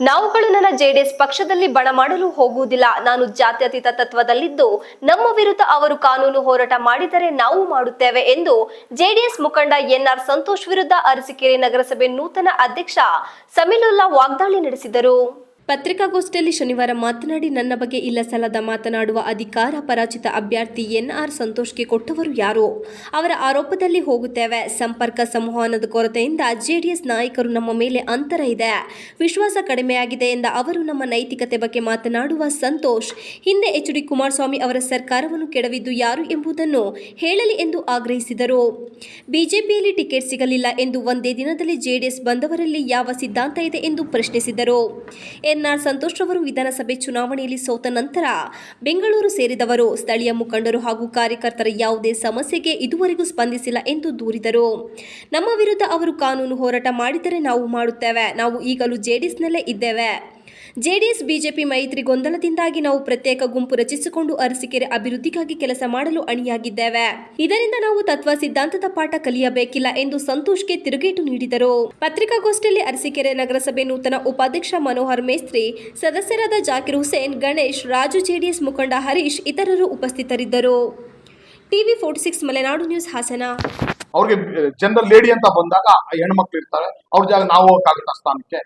ನಾವುಗಳು ನನ್ನ ಜೆಡಿಎಸ್ ಪಕ್ಷದಲ್ಲಿ ಬಣ ಮಾಡಲು ಹೋಗುವುದಿಲ್ಲ. ನಾನು ಜಾತ್ಯತೀತ ತತ್ವದಲ್ಲಿದ್ದು, ನಮ್ಮ ವಿರುದ್ಧ ಅವರು ಕಾನೂನು ಹೋರಾಟ ಮಾಡಿದರೆ ನಾವು ಮಾಡುತ್ತೇವೆ ಎಂದು ಜೆಡಿಎಸ್ ಮುಖಂಡ ಎನ್ಆರ್ ಸಂತೋಷ್ ವಿರುದ್ಧ ಅರಸೀಕೆರೆ ನಗರಸಭೆ ನೂತನ ಅಧ್ಯಕ್ಷ ಸಮೀಲುಲ್ಲಾ ವಾಗ್ದಾಳಿ ನಡೆಸಿದರು. ಪತ್ರಿಕಾಗೋಷ್ಠಿಯಲ್ಲಿ ಶನಿವಾರ ಮಾತನಾಡಿ, ನನ್ನ ಬಗ್ಗೆ ಇಲ್ಲ ಸಲ್ಲದ ಮಾತನಾಡುವ ಅಧಿಕಾರ ಪರಾಜಿತ ಅಭ್ಯರ್ಥಿ ಎನ್ಆರ್ ಸಂತೋಷ್ಗೆ ಕೊಟ್ಟವರು ಯಾರು? ಅವರ ಆರೋಪದಲ್ಲಿ ಹೋಗುತ್ತೇವೆ. ಸಂಪರ್ಕ ಸಂವಹನದ ಕೊರತೆಯಿಂದ ಜೆಡಿಎಸ್ ನಾಯಕರು ನಮ್ಮ ಮೇಲೆ ಅಂತರ ಇದೆ. ವಿಶ್ವಾಸ ಕಡಿಮೆಯಾಗಿದೆ ಎಂದ ಅವರು, ನಮ್ಮ ನೈತಿಕತೆ ಬಗ್ಗೆ ಮಾತನಾಡುವ ಸಂತೋಷ್, ಹಿಂದೆ ಎಚ್ ಡಿ ಕುಮಾರಸ್ವಾಮಿ ಅವರ ಸರ್ಕಾರವನ್ನು ಕೆಡವಿದ್ದು ಯಾರು ಎಂಬುದನ್ನು ಹೇಳಲಿ ಎಂದು ಆಗ್ರಹಿಸಿದರು. ಬಿಜೆಪಿಯಲ್ಲಿ ಟಿಕೆಟ್ ಸಿಗಲಿಲ್ಲ ಎಂದು ಒಂದೇ ದಿನದಲ್ಲಿ ಜೆಡಿಎಸ್ ಬಂದವರಲ್ಲಿ ಯಾವ ಸಿದ್ಧಾಂತ ಇದೆ ಎಂದು ಪ್ರಶ್ನಿಸಿದರು. ಎನ್ಆರ್ ಸಂತೋಷ್ ಅವರು ವಿಧಾನಸಭೆ ಚುನಾವಣೆಯಲ್ಲಿ ಸೋತ ನಂತರ ಬೆಂಗಳೂರು ಸೇರಿದವರು. ಸ್ಥಳೀಯ ಮುಖಂಡರು ಹಾಗೂ ಕಾರ್ಯಕರ್ತರ ಯಾವುದೇ ಸಮಸ್ಯೆಗೆ ಇದುವರೆಗೂ ಸ್ಪಂದಿಸಿಲ್ಲ ಎಂದು ದೂರಿದರು. ನಮ್ಮ ವಿರುದ್ಧ ಅವರು ಕಾನೂನು ಹೋರಾಟ ಮಾಡಿದರೆ ನಾವು ಮಾಡುತ್ತೇವೆ. ನಾವು ಈಗಲೂ ಜೆಡಿಎಸ್ನಲ್ಲೇ ಇದ್ದೇವೆ. ಜೆಡಿಎಸ್, ಬಿಜೆಪಿ ಮೈತ್ರಿ ಗೊಂದಲದಿಂದಾಗಿ ನಾವು ಪ್ರತ್ಯೇಕ ಗುಂಪು ರಚಿಸಿಕೊಂಡು ಅರಸಿಕೆರೆ ಅಭಿವೃದ್ಧಿಗಾಗಿ ಕೆಲಸ ಮಾಡಲು ಅಣಿಯಾಗಿದ್ದೇವೆ. ಇದರಿಂದ ನಾವು ತತ್ವ ಸಿದ್ಧಾಂತದ ಪಾಠ ಕಲಿಯಬೇಕಿಲ್ಲ ಎಂದು ಸಂತೋಷ್ಗೆ ತಿರುಗೇಟು ನೀಡಿದರು. ಪತ್ರಿಕಾಗೋಷ್ಠಿಯಲ್ಲಿ ಅರಸಿಕೆರೆ ನಗರಸಭೆ ನೂತನ ಉಪಾಧ್ಯಕ್ಷ ಮನೋಹರ್ ಮೇಸ್ತ್ರಿ, ಸದಸ್ಯರಾದ ಜಾಕಿರ್ ಹುಸೇನ್, ಗಣೇಶ್, ರಾಜು ಜೆಡಿಎಸ್ ಮುಖಂಡ ಹರೀಶ್ ಇತರರು ಉಪಸ್ಥಿತರಿದ್ದರು. TV forty six Malenadu news, Hassan. ಅವ್ರಿಗೆ, ಜನರಲ್ ಲೇಡಿ ಅಂತ ಬಂದಾಗ ಹೆಣ್ಮಕ್ಳು ಇರ್ತಾರೆ. ಅವ್ರ ಜಾಗ ನಾವು ಹೋಗಕ್ಕಾಗುತ್ತೆ ಸ್ಥಾನಕ್ಕೆ?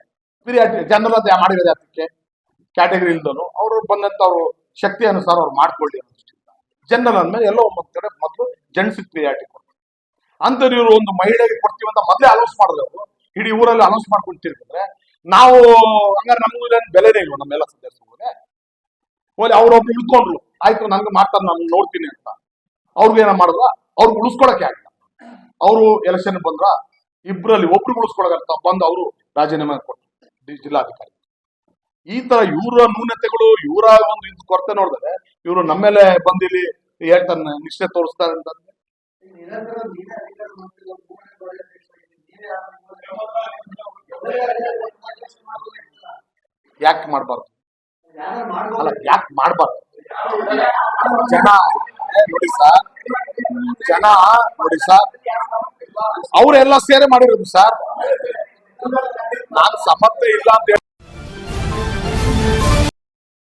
ಬೇರೆ ಜನರಲ್ ಅದು ಮಾಡಿರೋದು ಅದಕ್ಕೆ. ಕ್ಯಾಟಗರಿ ಇಲ್ದನು. ಅವರು ಬಂದಂತ ಅವರು ಶಕ್ತಿ ಅನುಸಾರ ಅವ್ರು ಮಾಡ್ಕೊಳ್ಳಿ ಅನ್ನೋ ಜನರಲ್ ಅಂದ್ಮೇಲೆ ಎಲ್ಲೋ ಒಂಬತ್ತು ಕಡೆ ಮೊದಲು ಜೆಂಟ್ಸಿಗೆ ಪ್ರಿಯಾರಿಟಿ ಕೊಡ್ತಾರೆ. ಅಂತವ್ರು ಇವರು ಒಂದು ಮಹಿಳೆಗೆ ಕೊಡ್ತೀವಿ ಅಂತ ಮೊದಲೇ ಅನೌನ್ಸ್ ಮಾಡಿದ್ರು ಅವರು. ಇಡೀ ಊರಲ್ಲಿ ಅನೌನ್ಸ್ ಮಾಡ್ಕೊಂಡು ತಿರ್ಗಿದ್ರೆ ನಾವು ಹಂಗಾರೆ ನಮಗೂ ಬೆಲೆನೇ ಇಲ್ವ ನಮ್ಮೆಲ್ಲ ಸದಸ್ಯರಿಗೆ ಹೋಲಿ ಅವ್ರೊಬ್ರು ಉಳ್ಕೊಂಡ್ರು. ಆಯ್ತು, ನನ್ಗೆ ಮಾಡ್ತಾರೆ, ನಾನು ನೋಡ್ತೀನಿ ಅಂತ. ಅವ್ರಿಗೆ ಏನ ಮಾಡಿದ್ರ ಅವ್ರಿಗೆ ಉಳಿಸ್ಕೊಳಕ್ಕೆ ಆಗಿಲ್ಲ ಅವರು ಎಲೆಕ್ಷನ್ ಬಂದ್ರ, ಇಬ್ರಲ್ಲಿ ಒಬ್ರು ಉಳಿಸ್ಕೊಳಕಂತ ಬಂದು ಅವರು ರಾಜೀನಾಮೆ ಡಿ- ಜಿಲ್ಲಾಧಿಕಾರಿ. ಈ ತರ ಇವರ ನ್ಯೂನತೆಗಳು, ಇವರ ಒಂದು ಇದು ಕೊರತೆ ನೋಡಿದ್ರೆ ಇವರು ನಮ್ಮೇಲೆ ಬಂದಿಲ್ಲಿ ಹೇಳ್ತಾನೆ ನಿಷ್ಠೆ ತೋರಿಸ್ತಾರೆ ಅಂತ ನಿರಂತರ ನೀವೇ ಅಧಿಕಾರ ಮಾಡ್ತಿರೋ ಭೂಮಿ ನೀವೇ ಯಾಕೆ ಮಾಡಬಾರ್ದು? ಅಲ್ಲ, ಯಾಕೆ ಮಾಡಬಾರ್ದು? ಜನ, ನೋಡಿ ಸರ್, ಜನ, ನೋಡಿ ಸರ್, ಅವರೆಲ್ಲ ಸೇರೆ ಮಾಡಿರೋದು ಸರ್. ನಾನು ಸಮರ್ಥ ಇಲ್ಲ ಅಂತ ಹೇಳಿ